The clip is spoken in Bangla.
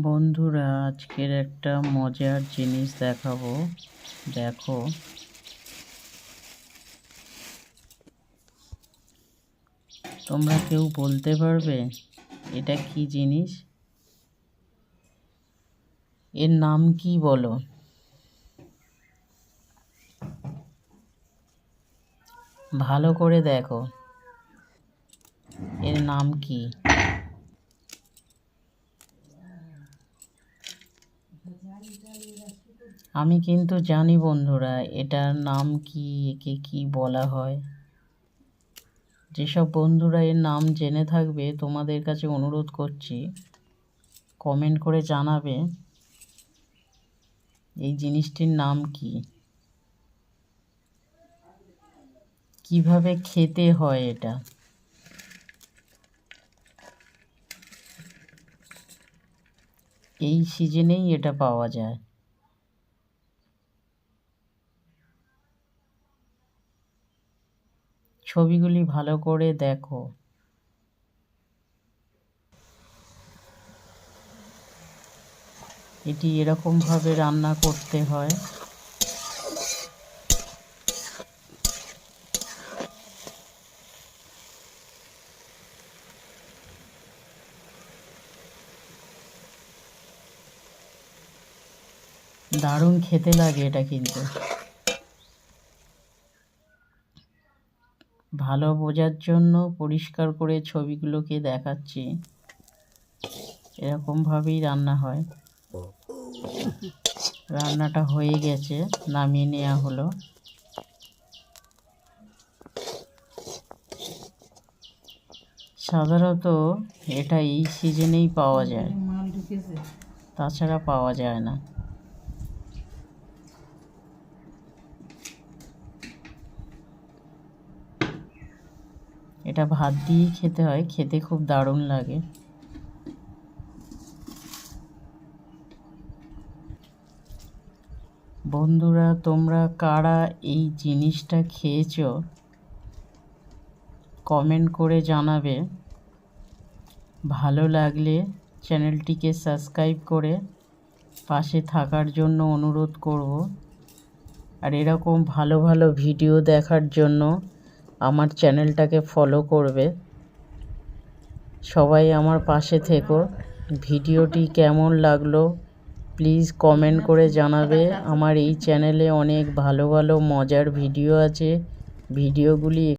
বন্ধুরা, আজকের একটা মজার জিনিস দেখাবো। দেখো। তোমরা কেউ বলতে পারবে এটা কি জিনিস? এর নাম কি বলো? ভালো করে দেখো। এর নাম কি? আমি কিন্তু জানি বন্ধুরা, এটার নাম কি, একে কি বলা হয়। যেসব বন্ধুরা এর নাম জেনে থাকবে, তোমাদের কাছে অনুরোধ করছি কমেন্ট করে জানাবে এই জিনিসটির নাম কি। কীভাবে খেতে হয় এটা? এই সিজনেই এটা পাওয়া যায়। ছবিগুলি ভালো করে দেখো। এটি এরকমভাবে রান্না করতে হয়। দারুণ খেতে লাগে এটা কিন্তু। ভালো বোঝার জন্য পরিষ্কার করে ছবিগুলোকে দেখাচ্ছি। এরকমভাবেই রান্না হয়। রান্নাটা হয়ে গেছে, নামিয়ে নেওয়া হলো। সাধারণত এটা এই সিজনেই পাওয়া যায়। তাছাড়া পাওয়া যায় না। এটা ভাত দিয়েই খেতে হয়, খেতে খুব দারুণ লাগে। বন্ধুরা, তোমরা কারা এই জিনিসটা খেয়েছো? কমেন্ট করে জানাবে। ভালো লাগলে চ্যানেলটিকে সাবস্ক্রাইব করে পাশে থাকার জন্য অনুরোধ করব। আর এরকম ভালো ভালো ভিডিও দেখার জন্য আমার চ্যানেলটাকে ফলো করবে। সবাই আমার পাশে থেকো। ভিডিওটি কেমন লাগল প্লিজ কমেন্ট করে জানাবে। আমার এই চ্যানেলে অনেক ভালো ভালো মজার ভিডিও আছে। ভিডিওগুলি